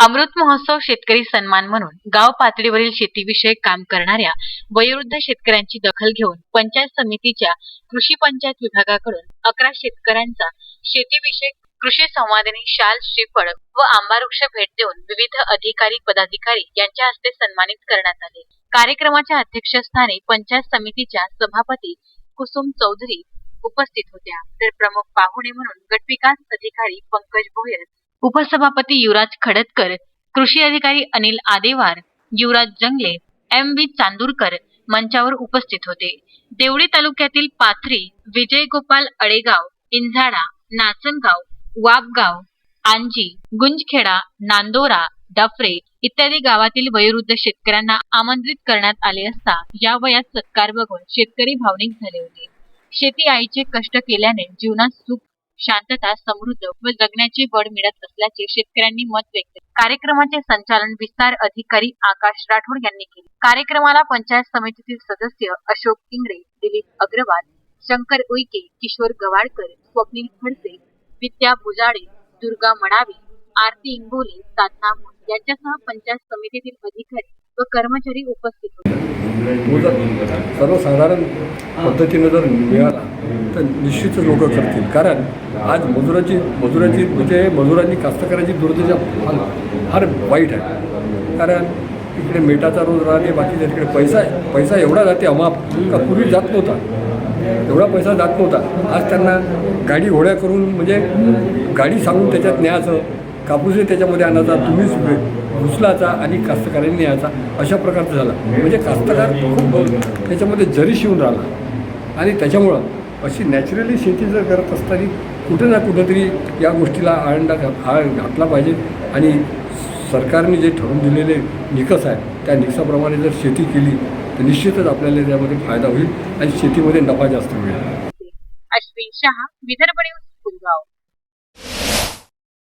अमृत महोत्सव शेतकरी सन्मान म्हणून गाव पातळीवरील शेतीविषयक काम करणाऱ्या वयोवृद्ध शेतकऱ्यांची दखल घेऊन पंचायत समितीच्या कृषी पंचायत विभागाकडून अकरा शेतकऱ्यांचा शेतीविषयक कृषी संवादिनी शाल श्रीफळ व आंबावृक्ष भेट देऊन विविध अधिकारी पदाधिकारी यांच्या हस्ते सन्मानित करण्यात आले. कार्यक्रमाच्या अध्यक्षस्थानी पंचायत समितीच्या सभापती कुसुम चौधरी उपस्थित होत्या. तर प्रमुख पाहुणे म्हणून गटविकास अधिकारी पंकज भोयर उपसभापती युवराज खडतकर कृषी अधिकारी अनिल आदेवार युवराज जंगले एम व्ही चांदूरकर मंचावर उपस्थित होते. देवळी तालुक्यातील पाथरी विजय गोपाल अडेगाव इंझाडा नाचनगाव वापगाव आंजी गुंजखेडा नांदोरा डफरे इत्यादी गावातील वयोवृद्ध शेतकऱ्यांना आमंत्रित करण्यात आले असता या वयात सत्कार बघून शेतकरी भावनिक झाले होते. शेती आईचे कष्ट केल्याने जीवनात सुख शांतता समृद्ध व जगण्याचे बळ मिळत असल्याचे शेतकऱ्यांनी मत व्यक्त कार्यक्रमाचे संचालन विस्तार अधिकारी आकाश राठोड यांनी केले. कार्यक्रमाला पंचायत समितीतील सदस्य अशोक इंगळे दिलीप अग्रवाल शंकर उईके किशोर गवाडकर स्वप्नील खडसे विद्या बुजाडे दुर्गा मडावी आरती इंगोले साधना यांच्यासह पंचायत समितीतील अधिकारी व कर्मचारी उपस्थित होते. तो जर सर्वसाधारण पद्धतीनं जर मिळाला तर निश्चितच लोक करतील. कारण आज मजुराची मजुराची म्हणजे मजुरांनी कास्तकाराची दुर्दशा फार फार वाईट आहे. कारण इकडे मेटाचा रोज राहते बाकीच्या तिकडे पैसा पैसा एवढा जाते अमाप का पूर्वी जात नव्हता. एवढा पैसा जात नव्हता. आज त्यांना गाडी घोड्या करून म्हणजे गाडी सांगून त्याच्यात न्यायचं. कापूसही त्याच्यामध्ये आणायचा तुम्हीच उचलाचा आणि कास्तकारांनी न्यायचा अशा प्रकारचं झालं. म्हणजे कास्तकार खूप त्याच्यामध्ये जरी शिवून राहिला. आणि त्याच्यामुळं अशी नॅचरली शेती जर करत असताना कुठं ना कुठंतरी या गोष्टीला आळंडा घा- आळ घातला पाहिजे. आणि सरकारने जे ठरवून दिलेले निकष आहे त्या निकषाप्रमाणे जर शेती केली तर निश्चितच आपल्याला त्यामध्ये फायदा होईल आणि शेतीमध्ये नफा जास्त मिळेल. अश्विन शहा विदर्भ